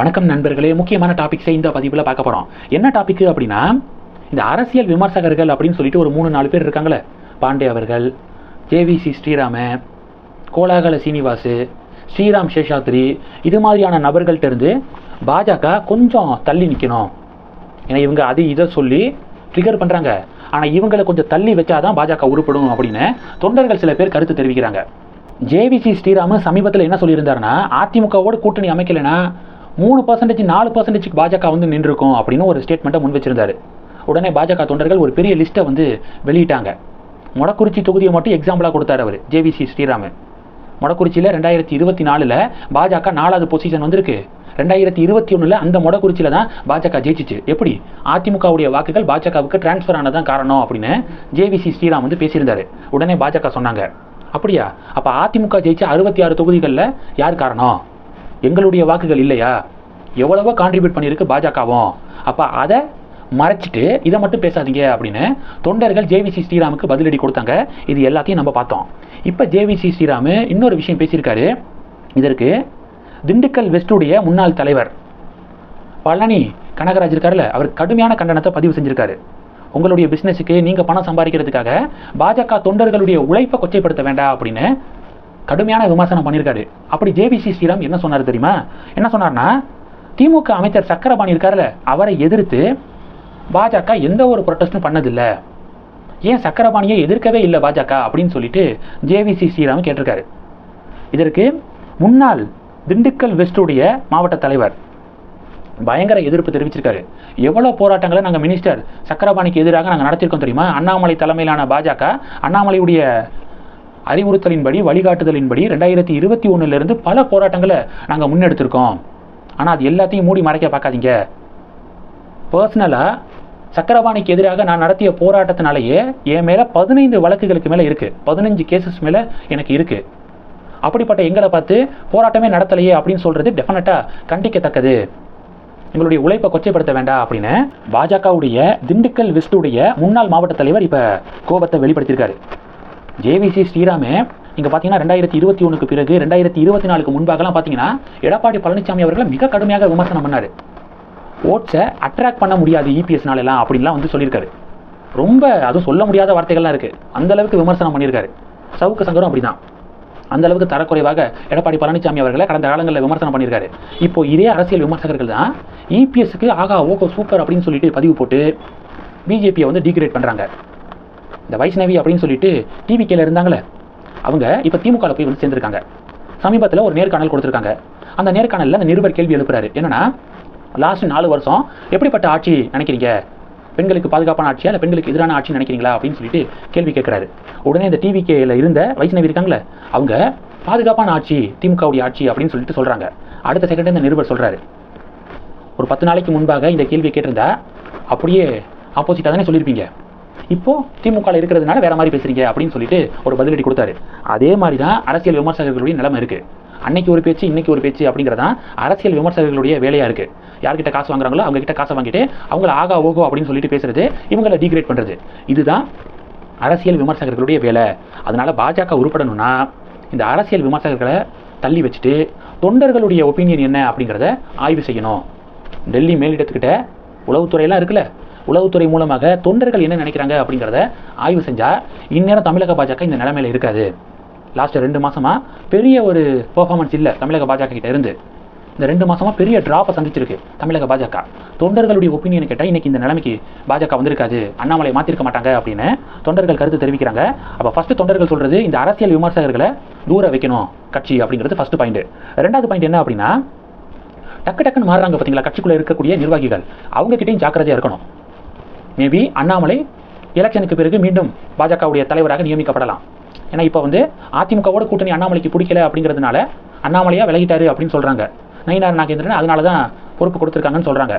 வணக்கம் நண்பர்களே முக்கியமான டாபிக்ஸை இந்த பதிவில் பார்க்க போகிறோம் என்ன டாபிக் அப்படின்னா இந்த அரசியல் விமர்சகர்கள் அப்படின்னு சொல்லிட்டு ஒரு மூணு நாலு பேர் இருக்காங்களே பாண்டே அவர்கள் ஜேவிசி ஸ்ரீராம கோலாகல சீனிவாசு ஸ்ரீராம் சேஷாத்ரி இது மாதிரியான நபர்கள்ட்ட இருந்து பாஜக கொஞ்சம் தள்ளி நிற்கணும் ஏன்னா இவங்க அது இதை சொல்லி ட்ரிகர் பண்ணுறாங்க ஆனால் இவங்களை கொஞ்சம் தள்ளி வச்சாதான் பாஜக உருப்படும் அப்படின்னு தொண்டர்கள் சில பேர் கருத்து தெரிவிக்கிறாங்க. ஜேவிசி ஸ்ரீராம சமீபத்தில் என்ன சொல்லியிருந்தாருன்னா அதிமுகவோட கூட்டணி அமைக்கலைன்னா மூணு பர்சன்டேஜ் நாலு பர்சன்டேஜ் பாஜக வந்து நின்றுருக்கும் அப்படின்னு ஒரு ஸ்டேட்மெண்ட்டை முன் வச்சிருந்தாரு. உடனே பாஜக தொண்டர்கள் ஒரு பெரிய லிஸ்ட்டை வந்து வெளியிட்டாங்க. மொடக்குறிச்சி தொகுதியை மட்டும் எக்ஸாம்பிளாக கொடுத்தாரு அவர் ஜேவிசி ஸ்ரீராமன். மொடக்குறிச்சியில் ரெண்டாயிரத்தி இருபத்தி நாலில் பாஜக நாலாவது பொசிஷன் வந்திருக்கு. ரெண்டாயிரத்தி இருபத்தி ஒன்றில் அந்த மொடக்குறிச்சியில் தான் பாஜக ஜெயிச்சிச்சு. எப்படி? அதிமுகவுடைய வாக்குகள் பாஜகவுக்கு டிரான்ஸ்ஃபர் ஆனதான் காரணம் அப்படின்னு ஜேவிசி ஸ்ரீராம் வந்து பேசியிருந்தாரு. உடனே பாஜக சொன்னாங்க. அப்படியா? அப்போ அதிமுக ஜெயிச்ச அறுபத்தி ஆறு தொகுதிகளில் யார் காரணம்? எங்களுடைய வாக்குகள் இல்லையா? எவ்வளவோ கான்ட்ரிபியூட் பண்ணியிருக்கு பாஜகவும். அப்போ அதை மறைச்சிட்டு இதை மட்டும் பேசாதீங்க அப்படின்னு தொண்டர்கள் ஜேவிசி ஸ்ரீராமுக்கு பதிலடி கொடுத்தாங்க. இது எல்லாத்தையும் நம்ம பார்த்தோம். இப்போ ஜேவிசி ஸ்ரீராமு இன்னொரு விஷயம் பேசியிருக்காரு. இதற்கு திண்டுக்கல் வெஸ்டுடைய முன்னாள் தலைவர் பழனி கனகராஜ் இருக்கார்ல அவர் கடுமையான கண்டனத்தை பதிவு செஞ்சுருக்காரு. உங்களுடைய பிஸ்னஸுக்கு நீங்கள் பணம் சம்பாதிக்கிறதுக்காக பாஜக தொண்டர்களுடைய உழைப்பை கொச்சைப்படுத்த வேண்டாம் அப்படின்னு கடுமையான விமர்சனம் பண்ணியிருக்காரு. அப்படி ஜேவிசி ஸ்ரீராம் என்ன சொன்னார் தெரியுமா? என்ன சொன்னார்னா திமுக அமைச்சர் சக்கரபாணி இருக்காருல்ல அவரை எதிர்த்து பாஜக எந்த ஒரு ப்ரொட்டஸ்டும் பண்ணதில்லை. ஏன் சக்கரபாணியை எதிர்க்கவே இல்லை பாஜக அப்படின்னு சொல்லிட்டு ஜேவிசி ஸ்ரீராம் கேட்டிருக்காரு. இதற்கு முன்னாள் திண்டுக்கல் வெஸ்டுடைய மாவட்ட தலைவர் பயங்கர எதிர்ப்பு தெரிவிச்சிருக்காரு. எவ்வளோ போராட்டங்களை நாங்கள் மினிஸ்டர் சக்கரபாணிக்கு எதிராக நாங்கள் நடத்தியிருக்கோம் தெரியுமா? அண்ணாமலை தலைமையிலான பாஜக அண்ணாமலையுடைய அறிவுறுத்தலின்படி வழிகாட்டுதலின்படி ரெண்டாயிரத்தி இருபத்தி ஒன்றுலேருந்து பல போராட்டங்களை நாங்கள் முன்னெடுத்திருக்கோம். ஆனால் அது எல்லாத்தையும் மூடி மறைக்க பார்க்காதீங்க. பர்சனலாக சக்கரபாணிக்கு எதிராக நான் நடத்திய போராட்டத்தினாலேயே என் மேலே பதினைந்து வழக்குகளுக்கு மேலே இருக்குது பதினஞ்சு கேசஸ் மேலே எனக்கு இருக்குது அப்படிப்பட்ட எங்களை பார்த்து போராட்டமே நடத்தலையே அப்படின்னு சொல்கிறது டெஃபினட்டாக கண்டிக்கத்தக்கது. எங்களுடைய உழைப்பை கொச்சைப்படுத்த வேண்டாம் அப்படின்னு பாஜகவுடைய திண்டுக்கல் விஸ்டுடைய முன்னாள் மாவட்ட தலைவர் இப்போ கோபத்தை வெளிப்படுத்தியிருக்காரு. ஜேவிசி ஸ்ரீராமே இங்கே பார்த்தீங்கன்னா ரெண்டாயிரத்தி இருபத்தி ஒன்றுக்கு பிறகு ரெண்டாயிரத்தி இருபத்தி நாலுக்கு முன்பாகலாம் பார்த்தீங்கன்னா எடப்பாடி பழனிசாமி அவர்களை மிக கடுமையாக விமர்சனம் பண்ணார். ஓட்ஸை அட்ராக்ட் பண்ண முடியாது இபிஎஸ்னாலலாம் அப்படின்லாம் வந்து சொல்லியிருக்காரு. ரொம்ப அதுவும் சொல்ல முடியாத வார்த்தைகள்லாம் இருக்குது அந்த அளவுக்கு விமர்சனம் பண்ணியிருக்காரு. சவுக்கு சங்கரும் அப்படிதான். தான் அந்தளவுக்கு தரக்குறைவாக எடப்பாடி பழனிசாமி அவர்களை கடந்த காலங்களில் விமர்சனம் பண்ணியிருக்காரு. இப்போ இதே அரசியல் விமர்சகர்கள் தான் இபிஎஸ்க்கு ஆகா ஓகோ சூப்பர் அப்படின்னு சொல்லிட்டு பதிவு போட்டு பிஜேபியை வந்து டீக்ரேட் பண்ணுறாங்க இந்த வைஷ்ணவி அப்படின்னு சொல்லிட்டு டிவிக்கேல இருந்தாங்களே அவங்க இப்போ திமுகவில் போய் வந்து சேர்ந்துருக்காங்க. சமீபத்தில் ஒரு நேர்காணல் கொடுத்துருக்காங்க. அந்த நேர்காணலில் அந்த நிருபர் கேள்வி எழுப்புறாரு. என்னன்னா லாஸ்ட் நாலு வருஷம் எப்படிப்பட்ட ஆட்சி நினைக்கிறீங்க? பெண்களுக்கு பாதுகாப்பான ஆட்சியா இல்லை பெண்களுக்கு எதிரான ஆட்சி நினைக்கிறீங்களா? அப்படின்னு சொல்லிட்டு கேள்வி கேட்குறாரு. உடனே இந்த டிவிகேல இருந்த வைஷ்ணவி இருக்காங்களே அவங்க பாதுகாப்பான ஆட்சி திமுகவுடைய ஆட்சி அப்படின்னு சொல்லிட்டு சொல்கிறாங்க அடுத்த செகண்ட் இந்த நிருபர் சொல்கிறாரு ஒரு பத்து நாளைக்கு முன்பாக இந்த கேள்வியை கேட்டிருந்தா அப்படியே ஆப்போசிட்டாக தானே சொல்லியிருப்பீங்க. இப்போது திமுகவில் இருக்கிறதுனால வேறு மாதிரி பேசுறீங்க அப்படின்னு சொல்லிட்டு ஒரு பதிலடி கொடுத்தாரு. அதே மாதிரி தான் அரசியல் விமர்சகர்களுடைய நிலைமை இருக்குது அன்னைக்கு ஒரு பேச்சு இன்னைக்கு ஒரு பேச்சு அப்படிங்கிறதான் அரசியல் விமர்சகர்களுடைய வேலையாக இருக்குது யார்கிட்ட காசு வாங்குறாங்களோ அவங்க கிட்ட காசை வாங்கிட்டு அவங்கள ஆகா ஓகோ அப்படின்னு சொல்லிட்டு பேசுறது இவங்களை டீக்ரேட் பண்ணுறது இதுதான் அரசியல் விமர்சகர்களுடைய வேலை. அதனால் பாஜக உருப்படணும்னா இந்த அரசியல் விமர்சகர்களை தள்ளி வச்சுட்டு தொண்டர்களுடைய ஒப்பீனியன் என்ன அப்படிங்கிறத ஆய்வு செய்யணும். டெல்லி மேலிடத்துக்கிட்ட உளவுத்துறையெல்லாம் இருக்குல்ல. உளவுத்துறை மூலமாக தொண்டர்கள் என்ன நினைக்கிறாங்க அப்படிங்கிறத ஆய்வு செஞ்சால் இந்நேரம் தமிழக பாஜக இந்த நிலைமையில் இருக்காது. லாஸ்ட்டு ரெண்டு மாதமாக பெரிய ஒரு பெர்ஃபார்மன்ஸ் இல்லை தமிழக பாஜக கிட்ட இருந்து. இந்த ரெண்டு மாதமாக பெரிய ட்ராப்பை சந்திச்சிருக்கு தமிழக பாஜக. தொண்டர்களுடைய ஒப்பீனியன் கேட்டால் இன்னைக்கு இந்த நிலைமைக்கு பாஜக வந்திருக்காது. அண்ணாமலை மாற்றிருக்க மாட்டாங்க அப்படின்னு தொண்டர்கள் கருத்து தெரிவிக்கிறாங்க. அப்போ ஃபஸ்ட்டு தொண்டர்கள் சொல்கிறது இந்த அரசியல் விமர்சகர்களை தூர வைக்கணும் கட்சி அப்படிங்கிறது ஃபஸ்ட்டு பாயிண்ட் ரெண்டாவது பாயிண்ட் என்ன அப்படின்னா டக்கு டக்குன்னு மாறுறாங்க பார்த்தீங்களா கட்சிக்குள்ளே இருக்கக்கூடிய நிர்வாகிகள். அவங்ககிட்டையும் ஜாக்கிரதையாக இருக்கணும். மேபி அண்ணாமலை எலெக்ஷனுக்கு பிறகு மீண்டும் பாஜகவுடைய தலைவராக நியமிக்கப்படலாம். ஏன்னா இப்போ வந்து அதிமுகவோட கூட்டணி அண்ணாமலைக்கு பிடிக்கல அப்படிங்கிறதுனால அண்ணாமலையாக விலகிட்டாரு அப்படின்னு சொல்கிறாங்க நயினார் நாகேந்திரன் அதனால தான் பொறுப்பு கொடுத்துருக்காங்கன்னு சொல்கிறாங்க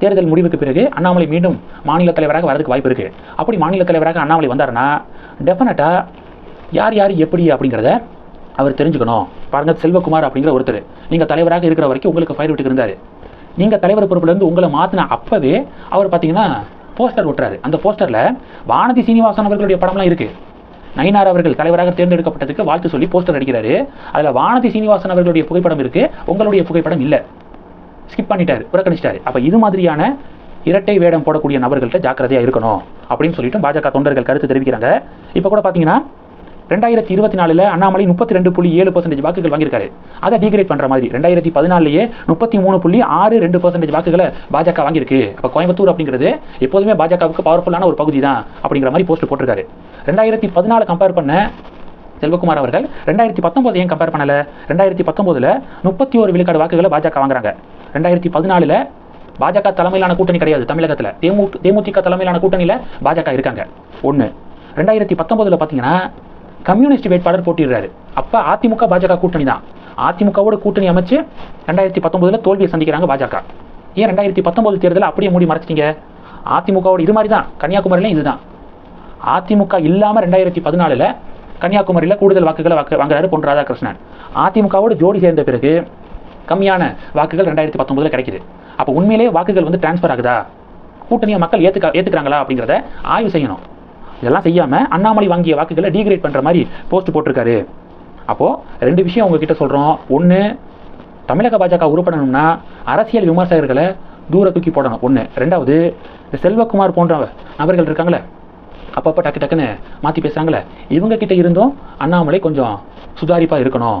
தேர்தல் முடிவுக்கு பிறகு அண்ணாமலை மீண்டும் மாநில தலைவராக வரதுக்கு வாய்ப்பு இருக்குது அப்படி மாநில தலைவராக அண்ணாமலை வந்தாருன்னா டெஃபினட்டாக யார் யார் எப்படி அப்படிங்கிறத அவர் தெரிஞ்சுக்கணும். பாருங்க செல்வகுமார் அப்படிங்கிற ஒருத்தர். நீங்கள் தலைவராக இருக்கிற வரைக்கும் உங்களுக்கு ஃபயர் விட்டுக்கு இருந்தார். நீங்கள் தலைவர் பொறுப்புலேருந்து உங்களை மாற்றின அப்போவே அவர் பார்த்தீங்கன்னா போஸ்டர் ஒட்டுறாரு. அந்த போஸ்டரில் வானதி சீனிவாசன் அவர்களுடைய படம்லாம் இருக்கு. நயினார் அவர்கள் தலைவராக தேர்ந்தெடுக்கப்பட்டதுக்கு வாழ்த்து சொல்லி போஸ்டர் அடிக்கிறாரு. அதில் வானதி சீனிவாசன் அவர்களுடைய புகைப்படம் இருக்கு. உங்களுடைய புகைப்படம் இல்லை. ஸ்கிப் பண்ணிட்டாரு புறக்கணிச்சிட்டாரு. அப்போ இது மாதிரியான இரட்டை வேடம் போடக்கூடிய நபர்கள்ட்ட ஜாக்கிரதையாக இருக்கணும் அப்படின்னு சொல்லிட்டு பாஜக தொண்டர்கள் கருத்து தெரிவிக்கிறாங்க. இப்போ கூட பார்த்தீங்கன்னா ரெண்டாயிரத்தி இருபத்தி நாலில் அண்ணாமலை முப்பத்தி ரெண்டு புள்ளி ஏழு பர்சன்டேஜ் வாக்குகள் வாங்கியிருக்காரு. அதை டிகிரேட் பண்ணுற மாதிரி. ரெண்டாயிரத்தி பதினாலேயே முப்பத்தி மூணு புள்ளி ஆறு ரெண்டு பர்சன்டேஜ் வாக்குகளை பாஜக வாங்கியிருக்கு. அப்போ கோயம்புத்தூர் அப்படிங்கிறது எப்போதுமே பாஜகவுக்கு பவர்ஃபுல்லான ஒரு பகுதி தான் அப்படிங்கிற மாதிரி போஸ்ட் போட்டிருக்காரு. ரெண்டாயிரத்தி பதினாலு கம்பேர் பண்ண செல்வகுமார் அவர்கள் ரெண்டாயிரத்தி பத்தொம்போது ஏன் கம்பேர் பண்ணல? ரெண்டாயிரத்தி பத்தொம்போதுல முப்பத்தி ஒரு விழுக்காடு வாக்குகளை பாஜக வாங்குறாங்க. ரெண்டாயிரத்தி பதினாலில் பாஜக தலைமையிலான கூட்டணி கிடையாது தமிழகத்தில். தேமு தேமுதிக தலைமையிலான கூட்டணியில் பாஜக இருக்காங்க. ஒன்று ரெண்டாயிரத்தி பத்தொம்போதில் பார்த்தீங்கன்னா கம்யூனிஸ்ட் வேட்பாளர் போட்டிடுறாரு அப்போ அதிமுக பாஜக கூட்டணி தான் அதிமுகவோட கூட்டணி அமைச்சு ரெண்டாயிரத்தி பத்தொம்போதில் தோல்வியை சந்திக்கிறாங்க பாஜக. ஏன் ரெண்டாயிரத்தி பத்தொம்போது தேர்தலில் அப்படியே மூடி மறைச்சிட்டீங்க? அதிமுகவோட இது மாதிரி தான் கன்னியாகுமரியிலும் இதுதான். அதிமுக இல்லாமல் ரெண்டாயிரத்தி பதினாலில் கன்னியாகுமரியில் கூடுதல் வாக்குகளை வாக்கு வாங்குறாரு பொன் ராதாகிருஷ்ணன். அதிமுகவோட ஜோடி சேர்ந்த பிறகு கம்மியான வாக்குகள் ரெண்டாயிரத்தி பத்தொம்போதில் கிடைக்குது. அப்போ உண்மையிலேயே வாக்குகள் வந்து டிரான்ஸ்ஃபர் ஆகுதா? கூட்டணியை மக்கள் ஏற்றுக்க ஏற்றுக்கிறாங்களா அப்படிங்கிறத ஆய்வு செய்யணும். இதெல்லாம் செய்யாமல் அண்ணாமலை வாங்கிய வாக்குகளை டீக்ரேட் பண்ணுற மாதிரி போஸ்ட் போட்டிருக்காரு. அப்போது ரெண்டு விஷயம் உங்ககிட்ட சொல்கிறோம் ஒன்று தமிழக பாஜக உருப்படணும்னா அரசியல் விமர்சகர்களை தூர தூக்கி போடணும். ஒன்று ரெண்டாவது இந்த செல்வகுமார் போன்ற நபர்கள் இருக்காங்களே அப்பப்போ டக்கு டக்குன்னு மாற்றி பேசுகிறாங்களே இவங்கக்கிட்ட இருந்தும் அண்ணாமலை கொஞ்சம் சுதாரிப்பாக இருக்கணும்.